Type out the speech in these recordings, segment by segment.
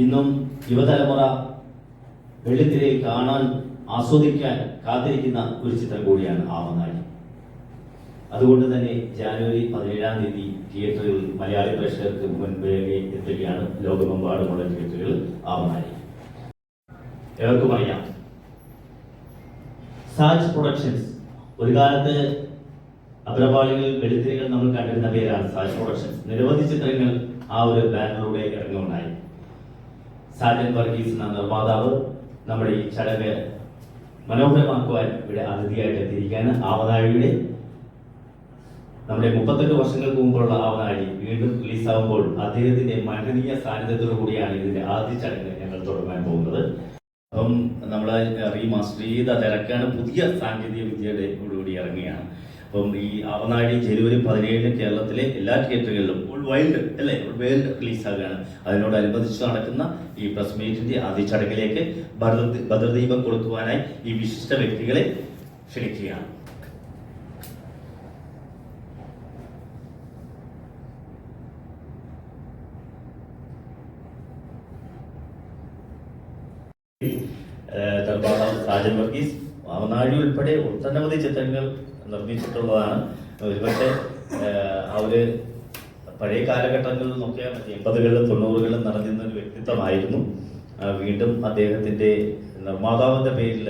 ഇന്നും യുവതലമുറ വെള്ളിത്തിരയിൽ കാണാൻ ആസ്വദിക്കാൻ കാത്തിരിക്കുന്ന ഒരു ചിത്രം കൂടിയാണ് ആവനാഴി അതുകൊണ്ട് തന്നെ ജാനുവരി പതിനേഴാം തീയതി തിയേറ്ററുകളിൽ മലയാളി പ്രേക്ഷകർക്ക് മുൻപേ എത്തുകയാണ് ലോകമെമ്പാടുമുള്ള തിയേറ്ററുകൾ ആവനാഴി ഏവർക്കും അറിയാം. സാജ് പ്രൊഡക്ഷൻസ്. ഒരു കാലത്ത് അപരപാളികൾ വെളുത്തിരികൾ നമ്മൾ കണ്ടിരുന്ന പേരാണ് സാജ് പ്രൊഡക്ഷൻസ്. നിരവധി ചിത്രങ്ങൾ ആ ഒരു ബാനറിലൂടെ ഇറങ്ങുണ്ടായി സാജൻ വർഗീസ് എന്ന നിർമ്മാതാവ് നമ്മുടെ ഈ ചടങ്ങ് മനോഹരമാക്കുവാൻ ഇവിടെ അതിഥിയായിട്ട് എത്തിയിരിക്കുകയാണ്. ആവനാഴിയുടെ നമ്മുടെ മുപ്പത്തെട്ട് വർഷങ്ങൾക്ക് മുമ്പുള്ള ആവനാഴി വീണ്ടും റിലീസാകുമ്പോൾ അദ്ദേഹത്തിന്റെ മഹനീയ സാന്നിധ്യത്തോടു കൂടിയാണ് ഇതിന്റെ ആദ്യ ചടങ്ങ് ഞങ്ങൾ തുടങ്ങാൻ പോകുന്നത്. അപ്പം നമ്മൾ റീമാസ്റ്റർ ചെയ്ത തിരക്കാണ് പുതിയ സാങ്കേതിക വിദ്യയുടെ കൂടി ഇറങ്ങുകയാണ്. അപ്പം ഈ ആവനാഴി ജനുവരി പതിനേഴിന് കേരളത്തിലെ എല്ലാ തിയേറ്ററുകളിലും ഫുൾ വൈൽഡ് അല്ലേ? വേൾഡ് റിലീസ് ആകുകയാണ് അതിനോടനുബന്ധിച്ച് നടക്കുന്ന ഈ പ്രസ് മീറ്റിന്റെ ആദ്യ ചടങ്ങിലേക്ക് ഭദ്ര- ഭദ്രദീപം കൊടുക്കുവാനായി ഈ വിശിഷ്ട വ്യക്തികളെ ക്ഷണിക്കുകയാണ്. ദർബാറാം സാജൻ വർഗീസ് അവനാഴി ഉൾപ്പെടെ ഒട്ടനവധി ചിത്രങ്ങൾ നിർമ്മിച്ചിട്ടുള്ളതാണ്. ഒരുപക്ഷെ അവർ പഴയ കാലഘട്ടങ്ങളിൽ നോക്കിയാൽ എൺപതുകളിലും തൊണ്ണൂറുകളിലും നടന്നിരുന്ന ഒരു വ്യക്തിത്വമായിരുന്നു. വീണ്ടും അദ്ദേഹത്തിന്റെ നിർമ്മാതാവിന്റെ പേരിൽ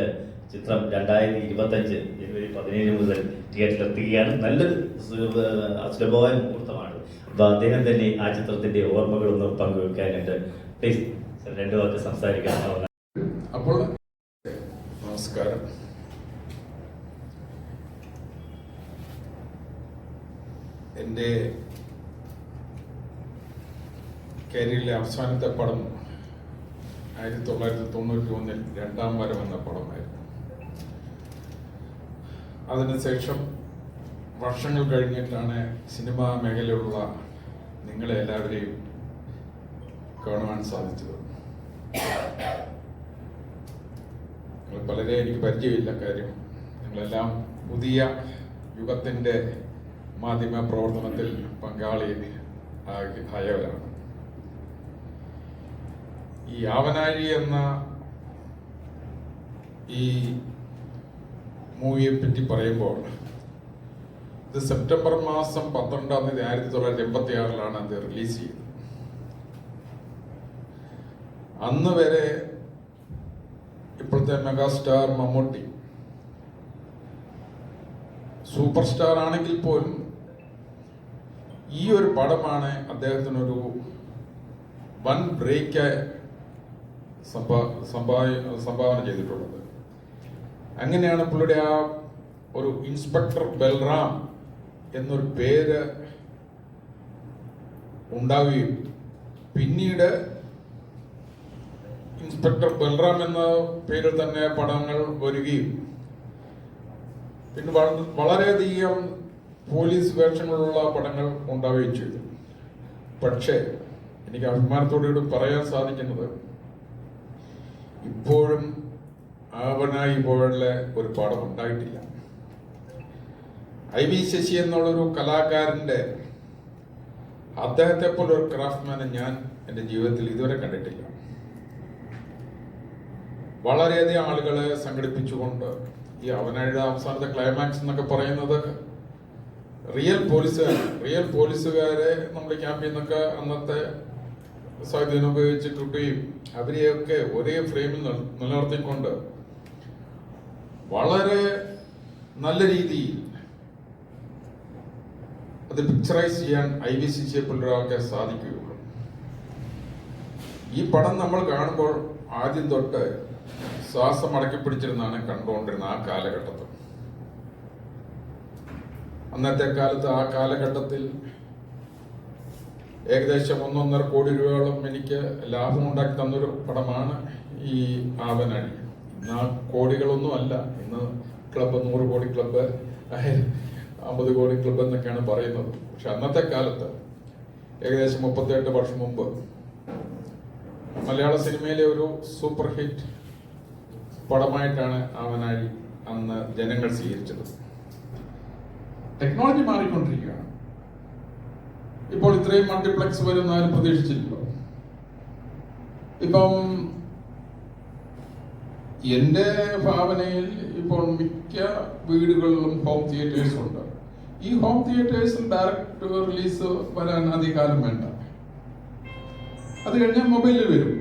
ചിത്രം രണ്ടായിരത്തി ഇരുപത്തഞ്ച് ജനുവരി പതിനേഴ് മുതൽ തിയേറ്ററിൽ എത്തുകയാണ് നല്ലൊരു സു- ഏഹ് അസുലഭമായ മുഹൂർത്തമാണ് അപ്പൊ അദ്ദേഹം തന്നെ ആ ചിത്രത്തിന്റെ ഓർമ്മകളൊന്ന് പങ്കുവെക്കാനായിട്ട് പ്ലീസ് രണ്ടു വാക്ക് സംസാരിക്കാൻ അപ്പോൾ നമസ്കാരം. എന്റെ കരിയറിലെ അവസാനത്തെ പടം ആയിരത്തി തൊള്ളായിരത്തി തൊണ്ണൂറ്റി ഒന്നിൽ രണ്ടാം വരം എന്ന പടമായിരുന്നു. അതിനുശേഷം വർഷങ്ങൾ കഴിഞ്ഞിട്ടാണ് സിനിമാ മേഖലയിലുള്ള നിങ്ങളെ എല്ലാവരെയും കാണുവാൻ സാധിച്ചത്. പലരെ എനിക്ക് പരിചയമില്ല കാര്യം നിങ്ങളെല്ലാം പുതിയ യുഗത്തിന്റെ മാധ്യമ പ്രവർത്തനത്തിൽ പങ്കാളി ആയവരാണ്. ഈ ആവനാഴി എന്ന ഈ മൂവിയെ പറ്റി പറയുമ്പോൾ ഇത് സെപ്റ്റംബർ മാസം പന്ത്രണ്ടാം തീയതി ആയിരത്തി തൊള്ളായിരത്തി എൺപത്തി ആറിലാണ് അത് റിലീസ് ചെയ്തത്. അന്ന് വരെ ഇപ്പോഴത്തെ മെഗാസ്റ്റാർ മമ്മൂട്ടി സൂപ്പർ സ്റ്റാർ ആണെങ്കിൽ പോലും ഈ ഒരു പടമാണ് അദ്ദേഹത്തിനൊരു വൻ ബ്രേക്ക് സംഭാവന ചെയ്തിട്ടുള്ളത്. അങ്ങനെയാണ് പുള്ളിയുടെ ആ ഒരു ഇൻസ്പെക്ടർ ബൽറാം എന്നൊരു പേര് ഉണ്ടാവുകയും പിന്നീട് ഇൻസ്പെക്ടർ ബൽറാം എന്ന പേരിൽ തന്നെ പടങ്ങൾ വരികയും. പിന്നെ വള- വളരെയധികം പോലീസ് വേഷങ്ങളുള്ള പടങ്ങൾ ഉണ്ടാവുകയും ചെയ്തു. പക്ഷേ എനിക്ക് അഭിമാനത്തോടുകൂടി പറയാൻ സാധിക്കുന്നത് ഇപ്പോഴും ആവനായി പോലെ ഒരു പടം ഉണ്ടായിട്ടില്ല. ഐ വി ശശി എന്നുള്ളൊരു കലാകാരന്റെ അദ്ദേഹത്തെ പോലെ ഒരു ക്രാഫ്റ്റ്മാനെ ഞാൻ എന്റെ ജീവിതത്തിൽ ഇതുവരെ കണ്ടിട്ടില്ല. വളരെയധികം ആളുകളെ സംഘടിപ്പിച്ചുകൊണ്ട് ഈ അവനാഴിയുടെ അവസാനത്തെ ക്ലൈമാക്സ് എന്നൊക്കെ പറയുന്നത് റിയൽ പോലീസുകാർ റിയൽ പോലീസുകാരെ നമ്മുടെ ക്യാമ്പിൽ നിന്നൊക്കെ അന്നത്തെ സ്വാധീനം ഉപയോഗിച്ചിട്ടുകയും അവരെയൊക്കെ ഒരേ ഫ്രെയിമിൽ നിലനിർത്തിക്കൊണ്ട് വളരെ നല്ല രീതിയിൽ അത് പിക്ചറൈസ് ചെയ്യാൻ ഐ വി സി സിയെ ഒരാൾക്ക് സാധിക്കുകയുള്ളൂ. ഈ പടം നമ്മൾ കാണുമ്പോൾ ആദ്യം തൊട്ട് ശ്വാസം അടക്കി കണ്ടുകൊണ്ടിരുന്ന ആ കാലഘട്ടത്തിൽ. അന്നത്തെ കാലത്ത് ആ കാലഘട്ടത്തിൽ ഏകദേശം ഒന്നൊന്നര കോടി രൂപയോളം എനിക്ക് ലാഭം ഉണ്ടാക്കി തന്നൊരു പടമാണ് ഈ ആവനാഴി. ഇന്ന് ആ കോടികളൊന്നും അല്ല. ഇന്ന് ക്ലബ്ബ് നൂറ് കോടി ക്ലബ്ബ് അമ്പത് കോടി ക്ലബ്ബ് എന്നൊക്കെയാണ് പറയുന്നത്. പക്ഷെ അന്നത്തെ കാലത്ത് ഏകദേശം മുപ്പത്തിയെട്ട് വർഷം മുമ്പ് മലയാള സിനിമയിലെ ഒരു സൂപ്പർ ഹിറ്റ് പടമായിട്ടാണ് ആവനാഴി അന്ന് ജനങ്ങൾ സ്വീകരിച്ചത്. ടെക്നോളജി മാറിക്കൊണ്ടിരിക്കുകയാണ്. ഇപ്പോൾ ഇത്രയും മൾട്ടിപ്ലക്സ് വരുന്ന ആരും പ്രതീക്ഷിച്ചില്ലല്ലോ ഇപ്പം എന്റെ ഭാവനയിൽ ഇപ്പോൾ മിക്ക വീടുകളിലും ഹോം തിയേറ്റേഴ്സ് ഉണ്ട്. ഈ ഹോം തിയേറ്റേഴ്സിൽ ഡയറക്റ്റ് റിലീസ് വരാൻ അധികാരം വേണ്ട. അത് കഴിഞ്ഞാൽ മൊബൈലിൽ വരും.